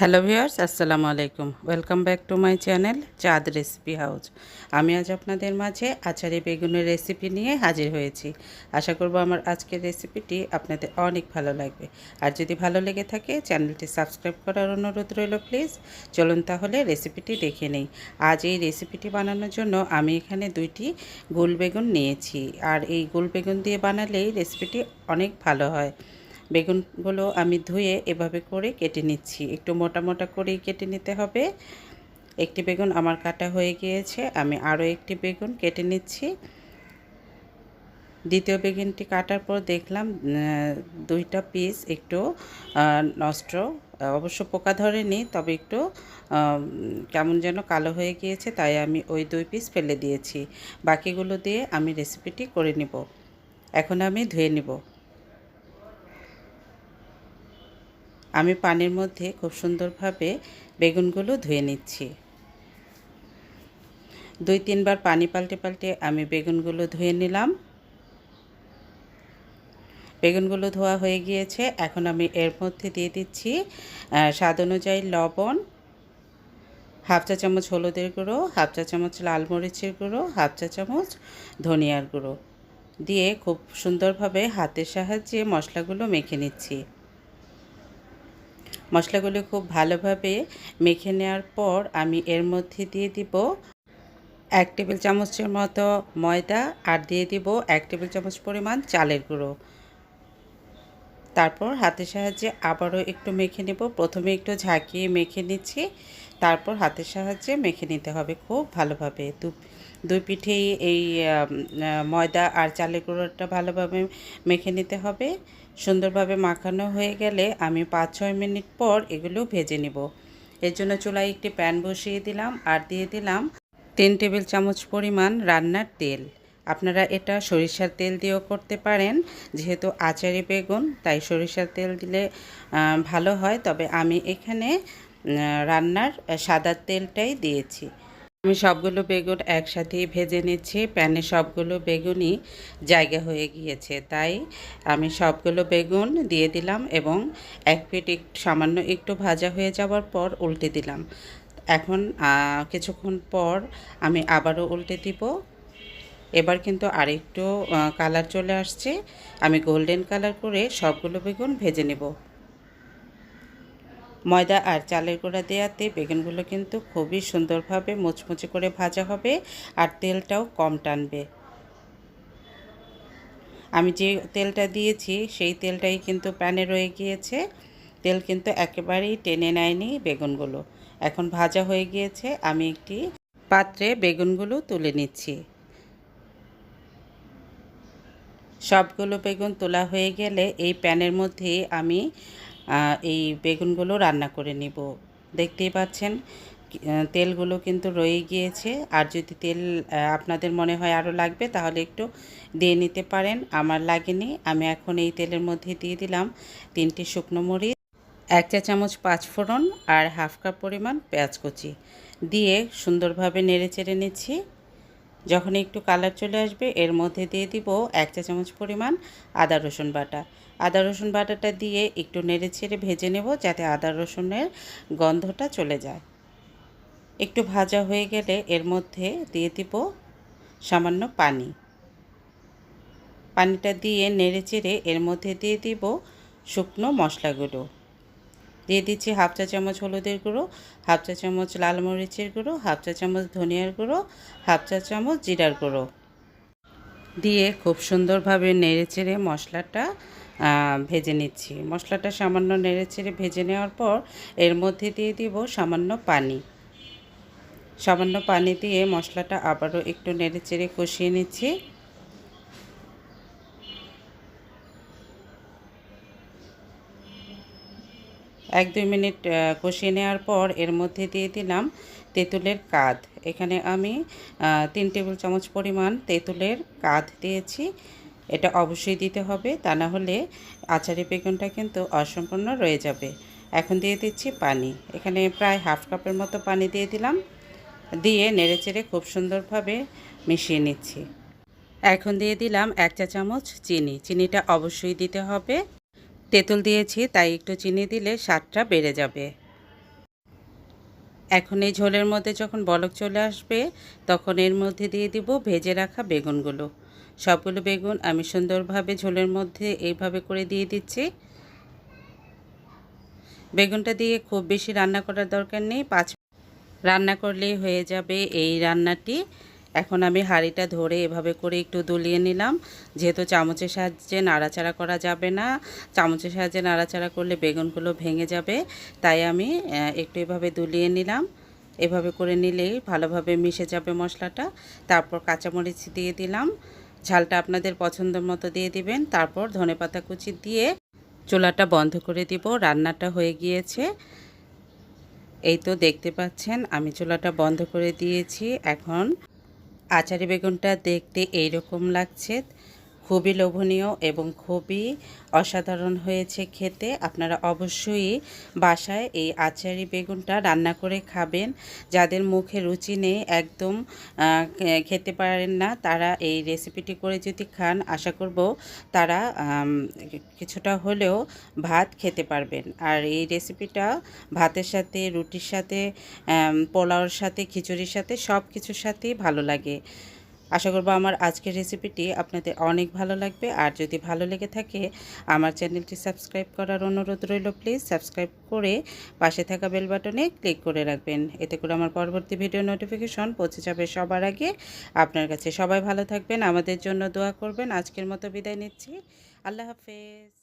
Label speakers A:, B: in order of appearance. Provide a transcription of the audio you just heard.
A: Hello viewers, আসসালামু আলাইকুম। Welcome back to my channel Chand recipe house আমি আজ আপনাদের মাঝে আচারি বেগুনের রেসিপি নিয়ে হাজির হয়েছি। আশা করব আমার আজকের রেসিপিটি আপনাদের অনেক ভালো লাগবে। আর যদি ভালো লেগে থাকে চ্যানেলটি সাবস্ক্রাইব করার অনুরোধ রইল প্লিজ চলুন তাহলে রেসিপিটি দেখে নেই। আজ এই রেসিপিটি বানানোর জন্য আমি এখানে দুইটি গোল বেগুন নিয়েছি। আর এই গোল বেগুন দিয়ে বানালেই রেসিপিটি অনেক ভালো হয়। বেগুনগুলো আমি ধুয়ে এভাবে করে কেটে নিচ্ছি। একটু মোটা মোটা করেই কেটে নিতে হবে। একটি বেগুন আমার কাটা হয়ে গিয়েছে, আমি আরও একটি বেগুন কেটে নিচ্ছি। দ্বিতীয় বেগুনটি কাটার পর দেখলাম দুইটা পিস একটু নষ্ট, অবশ্য পোকা ধরেনি, তবে একটু কেমন যেন কালো হয়ে গিয়েছে, তাই আমি ওই দুই পিস ফেলে দিয়েছি। বাকিগুলো দিয়ে আমি রেসিপিটি করে নিব। এখন আমি ধুয়ে নিব। আমি পানির মধ্যে খুব সুন্দরভাবে বেগুনগুলো ধুয়ে নিচ্ছি। দুই তিনবার পানি পাল্টে পাল্টে আমি বেগুনগুলো ধুয়ে নিলাম। বেগুনগুলো ধোয়া হয়ে গিয়েছে। এখন আমি এর মধ্যে দিয়ে দিচ্ছি স্বাদ অনুযায়ী লবণ, হাফ চা চামচ হলুদের গুঁড়ো, হাফ চা চামচ লাল মরিচের গুঁড়ো, হাফ চা চামচ ধনিয়ার গুঁড়ো। দিয়ে খুব সুন্দরভাবে হাতের সাহায্যে মশলাগুলো মেখে নিচ্ছি। মশলাগুলো খুব ভালোভাবে মেখে নেওয়ার পর আমি এর মধ্যে দিয়ে দিব এক টেবিল চামচের মতো ময়দা আর দিয়ে দিব এক টেবিল চামচ পরিমাণ চালের গুঁড়ো। তারপর হাতের সাহায্যে আবারও একটু মেখে নেব। প্রথমে একটু ঝাঁকিয়ে মেখে নিচ্ছি, তারপর হাতের সাহায্যে মেখে নিতে হবে খুব ভালোভাবে। দু দুই পিঠেই এই ময়দা আর চালের গুঁড়োটা ভালোভাবে মেখে নিতে হবে। সুন্দরভাবে মাখানো হয়ে গেলে আমি পাঁচ ছয় মিনিট পর এগুলো ভেজে নিব। এর জন্য চুলায় একটি প্যান বসিয়ে দিলাম আর দিয়ে দিলাম তিন টেবিল চামচ পরিমাণ রান্নার তেল। আপনারা এটা সরিষার তেল দিয়েও করতে পারেন, যেহেতু আচারি বেগুন, তাই সরিষার তেল দিলে ভালো হয়। তবে আমি এখানে রান্নার সাদা তেলটাই দিয়েছি। আমি সবগুলো বেগুন একসাথেই ভেজে নিচ্ছি। প্যানে সবগুলো বেগুনই জায়গা হয়ে গিয়েছে। তাই আমি সবগুলো বেগুন দিয়ে দিলাম এবং এক পিট সামান্য একটু ভাজা হয়ে যাওয়ার পর উল্টে দিলাম। এখন কিছুক্ষণ পর আমি আবারও উল্টে দিব। এবার কিন্তু আরেকটু কালার চলে আসছে। আমি গোল্ডেন কালার করে সবগুলো বেগুন ভেজে নেব। ময়দা আর চালের গুঁড়া দেওয়াতে বেগুনগুলো কিন্তু খুবই সুন্দরভাবে মুচমুচে করে ভাজা হবে আর তেলটাও কম টানবে। আমি যে তেলটা দিয়েছি, সেই তেলটাই কিন্তু প্যানে রয়ে গিয়েছে। তেল কিন্তু একেবারেই টেনে নেয়নি বেগুনগুলো। এখন ভাজা হয়ে গিয়েছে। আমি একটি পাত্রে বেগুনগুলো তুলে নিচ্ছি। সবগুলো বেগুন তোলা হয়ে গেলে এই প্যানের মধ্যে আমি এই বেগুনগুলো রান্না করে নিব। দেখতেই পাচ্ছেন তেলগুলো কিন্তু রয়ে গিয়েছে। আর যদি তেল আপনাদের মনে হয় আরও লাগবে, তাহলে একটু দিয়ে নিতে পারেন। আমার লাগেনি, আমি এখন এই তেলের মধ্যে দিয়ে দিলাম তিনটি শুকনো মরিচ, এক চা চামচ পাঁচফোড়ন আর হাফ কাপ পরিমাণ পেঁয়াজ কুচি। দিয়ে সুন্দরভাবে নেড়ে চেড়ে নিচ্ছি। যখন একটু কালার চলে আসবে, এর মধ্যে দিয়ে দিব এক চা চামচ পরিমাণ আদা রসুন বাটা। আদা রসুন বাটাটা দিয়ে একটু নেড়ে ছেড়ে ভেজে নেব যাতে আদা রসুনের গন্ধটা চলে যায়। একটু ভাজা হয়ে গেলে এর মধ্যে দিয়ে দিব সামান্য পানি। পানিটা দিয়ে নেড়ে চেড়ে এর মধ্যে দিয়ে দিব শুকনো মশলাগুলো। দিয়ে দিচ্ছি হাফ চা চামচ হলুদের গুঁড়ো, হাফ চা চামচ লাল মরিচের গুঁড়ো, হাফ চা চামচ ধনিয়ার গুঁড়ো, হাফ চা চামচ জিরার গুঁড়ো। দিয়ে খুব সুন্দরভাবে নেড়ে চেড়ে মশলাটা ভেজে নিচ্ছি। মশলাটা সামান্য নেড়ে চেড়ে ভেজে নেওয়ার পর এর মধ্যে দিয়ে দিব সামান্য পানি। সামান্য পানি দিয়ে মশলাটা আবারও একটু নেড়ে চেড়ে কষিয়ে নিচ্ছি। এক দুই মিনিট কষিয়ে নেওয়ার পর এর মধ্যে দিয়ে দিলাম তেঁতুলের কাঁধ এখানে আমি তিন টেবিল চামচ পরিমাণ তেঁতুলের কাঁধ দিয়েছি। এটা অবশ্যই দিতে হবে, তা না হলে আচারি বেগুনটা কিন্তু অসম্পূর্ণ রয়ে যাবে। এখন দিয়ে দিচ্ছি পানি। এখানে প্রায় হাফ কাপের মতো পানি দিয়ে দিলাম। দিয়ে নেড়েচেড়ে খুব সুন্দরভাবে মিশিয়ে নিচ্ছি। এখন দিয়ে দিলাম এক চা চামচ চিনি। চিনিটা অবশ্যই দিতে হবে। তেঁতুল দিয়েছি, তাই একটু চিনি দিলে স্বাদটা বেড়ে যাবে। এখন এই ঝোলের মধ্যে যখন বলক চলে আসবে, তখন এর মধ্যে দিয়ে দিব ভেজে রাখা বেগুনগুলো। সবগুলো বেগুন আমি সুন্দরভাবে ঝোলের মধ্যে এইভাবে করে দিয়ে দিচ্ছি। বেগুনটা দিয়ে খুব বেশি রান্না করার দরকার নেই, পাঁচ রান্না করলেই হয়ে যাবে এই রান্নাটি। এখন আমি হাঁড়িটা ধরে এভাবে করে একটু দুলিয়ে নিলাম। যেহেতু চামচের সাহায্যে নাড়াচাড়া করা যাবে না, চামচের সাহায্যে নাড়াচাড়া করলে বেগুনগুলো ভেঙে যাবে, তাই আমি একটু এভাবে দুলিয়ে নিলাম। এভাবে করে নিলেই ভালোভাবে মিশে যাবে মশলাটা। তারপর কাঁচামরিচ দিয়ে দিলাম। ঝালটা আপনাদের পছন্দ মতো দিয়ে দিবেন। তারপর ধনেপাতা কুচি দিয়ে চুলাটা বন্ধ করে দিব। রান্নাটা হয়ে গিয়েছে। এই তো দেখতে পাচ্ছেন, আমি চুলাটা বন্ধ করে দিয়েছি। এখন আচারি বেগুনটা দেখতে এইরকম লাগছে। খুবই লোভনীয় এবং খুবই অসাধারণ হয়েছে খেতে। আপনারা অবশ্যই বাসায় এই আচারি বেগুনটা রান্না করে খাবেন। যাদের মুখে রুচি নেই, একদম খেতে পারেন না। তারা এই রেসিপিটি করে যদি খান, আশা করব তারা কিছুটা হলেও ভাত খেতে পারবেন। আর এই রেসিপিটা ভাতের সাথে, রুটির সাথে পোলাওর সাথে, খিচুড়ির সাথে সব কিছুর সাথেই ভালো লাগে। আশা করব আমার আজকের রেসিপিটি আপনাদের অনেক ভালো লাগবে। আর যদি ভালো লেগে থাকে, আমার চ্যানেলটি সাবস্ক্রাইব করার অনুরোধ রইল প্লিজ সাবস্ক্রাইব করে পাশে থাকা বেল বাটনে ক্লিক করে রাখবেন। এতে করে আমার পরবর্তী ভিডিও নোটিফিকেশন পৌঁছে যাবে সবার আগে। আপনার কাছে সবাই ভালো থাকবেন, আমাদের জন্য দোয়া করবেন। আজকের মতো বিদায় নিচ্ছি। আল্লাহ হাফেজ।